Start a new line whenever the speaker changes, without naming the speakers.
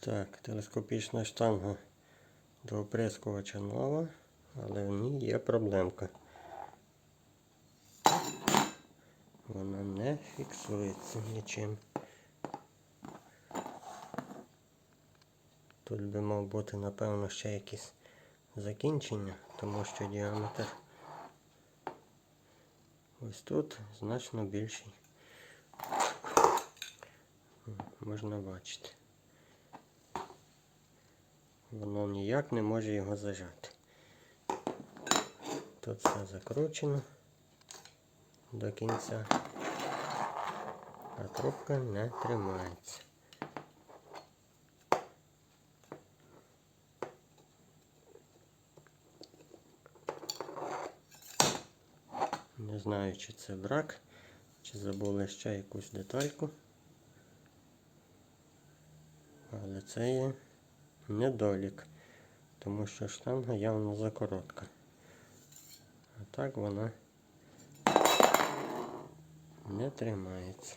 Так, телескопічна штанга до оприскувача нова, але в ній є проблемка. Вона не фіксується нічим. Тут би мав бути, напевно, ще якісь закінчення, тому що діаметр ось тут значно більший. Можна бачити. Воно ніяк не може його зажати. Тут все закручено до кінця, а трубка не тримається. Не знаю, чи це брак, чи забули ще якусь детальку. Але це є недолік, тому що штанга явно закоротка. А так вона не тримається.